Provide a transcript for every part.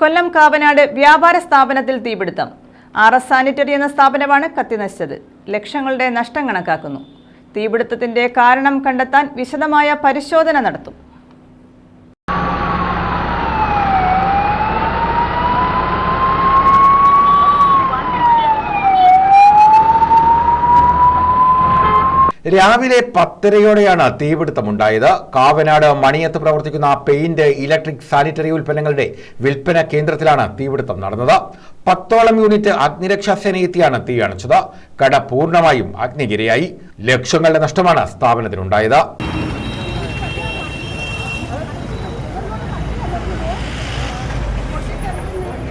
കൊല്ലം കാവനാട് വ്യാപാര സ്ഥാപനത്തിൽ തീപിടുത്തം. ആർ എസ് സാനിറ്ററി എന്ന സ്ഥാപനമാണ് കത്തിനശിച്ചത്. ലക്ഷങ്ങളുടെ നഷ്ടം കണക്കാക്കുന്നു. തീപിടുത്തത്തിന്റെ കാരണം കണ്ടെത്താൻ വിശദമായ പരിശോധന നടത്തും. രാവിലെ പത്തരയോടെയാണ് തീപിടുത്തമുണ്ടായത് കാവനാട് മണിയത്ത് പ്രവർത്തിക്കുന്ന പെയിന്റ് ഇലക്ട്രിക് സാനിറ്ററി ഉൽപ്പന്നങ്ങളുടെ വിൽപ്പന കേന്ദ്രത്തിലാണ് തീപിടുത്തം നടന്നത് പത്തോളം യൂണിറ്റ് അഗ്നിരക്ഷാ സേന എത്തിയാണ് തീ അണച്ചത് കട പൂർണ്ണമായും അഗ്നികിരയായി ലക്ഷങ്ങളുടെ നഷ്ടമാണ് സ്ഥാപനത്തിനുണ്ടായത്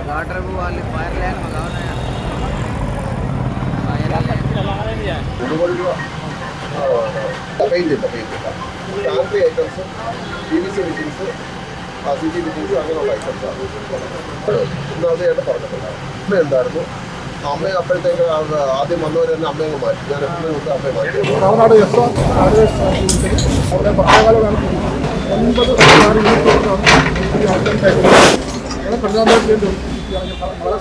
वाटर वाले फायर लाइन मंगाना है फायर लाइन പെയിന്റ് ഇല്ല പെയിന്റ് ഇല്ല sanitary items P V C fittings C G fittings അങ്ങനെയുള്ള ഐറ്റംസാണ് ഇന്നത് ചേട്ടൻ പറഞ്ഞിട്ടുണ്ടായിരുന്നു അമ്മ എന്തായിരുന്നു? അമ്മ അപ്പോഴത്തേക്ക് ആദ്യം വന്നവർ തന്നെ അമ്മയെ മാറ്റി. ഞാൻ എപ്പോഴും കൊണ്ട് അമ്മയെ മാറ്റി. ഒൻപത് വളരെ പ്രധാനമായിട്ട് വളരെ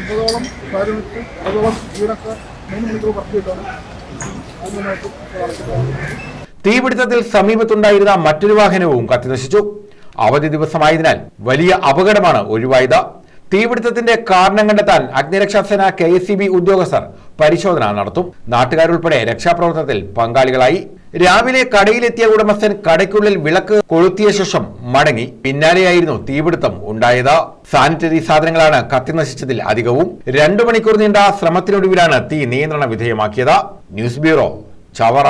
ഒമ്പതോളം ഫയർ യൂണിറ്റ് അതോളം ജീവനക്കാർ മൂന്ന് മണിക്കൂർ വർക്ക് അതിനായിട്ട് തീപിടുത്തത്തിൽ സമീപത്തുണ്ടായിരുന്ന മറ്റൊരു വാഹനവും കത്തിനശിച്ചു അവധി ദിവസമായതിനാൽ വലിയ അപകടമാണ് ഒഴിവായത്. തീപിടുത്തത്തിന്റെ കാരണം കണ്ടെത്താൻ അഗ്നിരക്ഷാസേന കെ എസ് ഉദ്യോഗസ്ഥർ പരിശോധന നടത്തും. നാട്ടുകാരുൾപ്പെടെ രക്ഷാപ്രവർത്തനത്തിൽ പങ്കാളികളായി. രാവിലെ കടയിലെത്തിയ ഉടമസ്ഥൻ കടയ്ക്കുള്ളിൽ വിളക്ക് കൊളുത്തിയ ശേഷം മടങ്ങി. പിന്നാലെയായിരുന്നു തീപിടുത്തം ഉണ്ടായത്. സാനിറ്ററി സാധനങ്ങളാണ് കത്തിനശിച്ചതിൽ അധികവും. രണ്ടു മണിക്കൂർ നീണ്ട ശ്രമത്തിനൊടുവിലാണ് തീ നിയന്ത്രണ വിധേയമാക്കിയത്. News bureau Chavara.